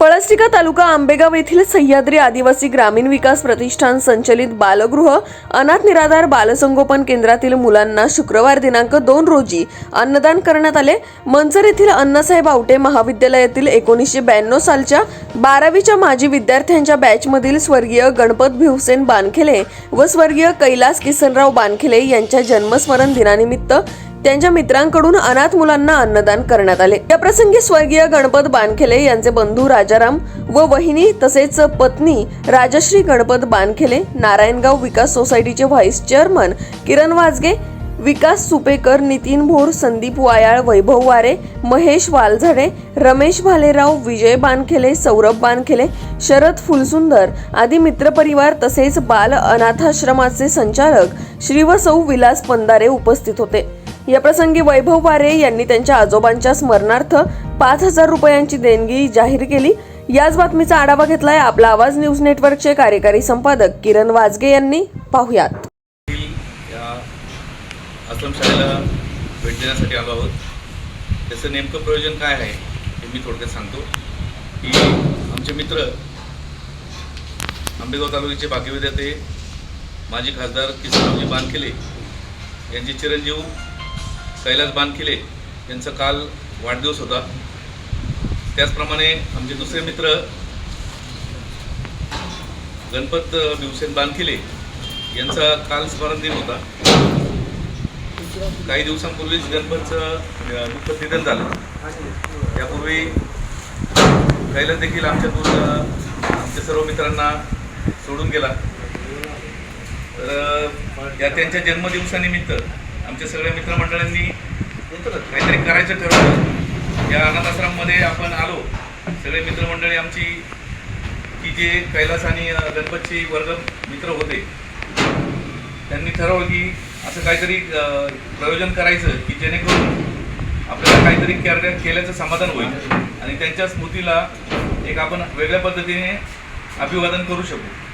पळसटिका तालुका आंबेगाव येथील सह्याद्री आदिवासी ग्रामीण विकास प्रतिष्ठान संचलित बालगृह अनाथ निराधार बालसंगोपन केंद्रातील मुलांना शुक्रवार दिनांक दोन रोजी अन्नदान करण्यात आले. मंचर येथील अण्णासाहेब आवटे महाविद्यालयातील एकोणीसशे ब्याण्णव सालच्या बारावीच्या माजी विद्यार्थ्यांच्या बॅचमधील स्वर्गीय गणपत भिवसेन बानखेले व स्वर्गीय कैलास किसनराव बानखेले यांच्या जन्मस्मरण दिनानिमित्त त्यांच्या मित्रांकडून अनाथ मुलांना अन्नदान करण्यात आले. या प्रसंगी स्वर्गीय गणपत बानखेले यांचे बंधू राजाराम व वहिनी तसेच पत्नी राजश्री गणपत बानखेले नारायणगाव विकास सोसायटीचे व्हाईस चेअरमन किरण वाजगे विकास सुपेकर नितीन भोर संदीप वायाळ वैभव वारे महेश वालझडे रमेश भालेराव विजय बानखेले सौरभ बानखेले शरद फुलसुंदर आदी मित्रपरिवार तसेच बाल अनाथाश्रमाचे संचालक श्री व सौ विलास पंदारे उपस्थित होते. याप्रसंगी वैभव वारे यांनी त्यांच्या आजोबांच्या स्मरणार्थ पाच हजार रुपयांची देणगी जाहीर केली. याच बातमीचा आढावा घेतलाय आपला आवाज न्यूज नेटवर्कचे कार्यकारी संपादक किरण वाजगे यांनी. पाहुयात. येथील या भेट देण्यासाठी आलो आहोत. त्याचं नेमकं प्रयोजन काय आहे हे मी थोडक्यात सांगतो. की आमचे मित्र आंबेगाव तालुक्याचे बाकी भाग्यविद्याते माजी खासदार किसनरावजी बानखेले यांचे चिरंजीव कैलास बानखिले यांचा काल वाढदिवस होता. त्याचप्रमाणे आमचे दुसरे मित्र गणपत भिवसेन बानखिले यांचा काल स्मरण दिन होता. काही दिवसांपूर्वीच गणपतचं अ, दुःखद निधन झालं. त्यापूर्वी कैलास देखील आमच्यातून आमच्या सर्व मित्रांना सोडून गेला. तर या त्यांच्या जन्मदिवसानिमित्त आमच्या सगळ्या मित्रमंडळांनी काहीतरी करायचं ठरवलं. या अनाथाश्रममध्ये आपण आलो. सगळे मित्रमंडळी आमची की जे कैलास आणि अ, गणपतचे वर्ग मित्र होते. त्यांनी ठरवलं की असं काहीतरी प्रयोजन करायचं की जेणेकरून आपल्याला काहीतरी कार्य केल्याचं समाधान होईल. आणि त्यांच्या स्मृतीला एक आपण वेगळ्या पद्धतीने अभिवादन करू शकू.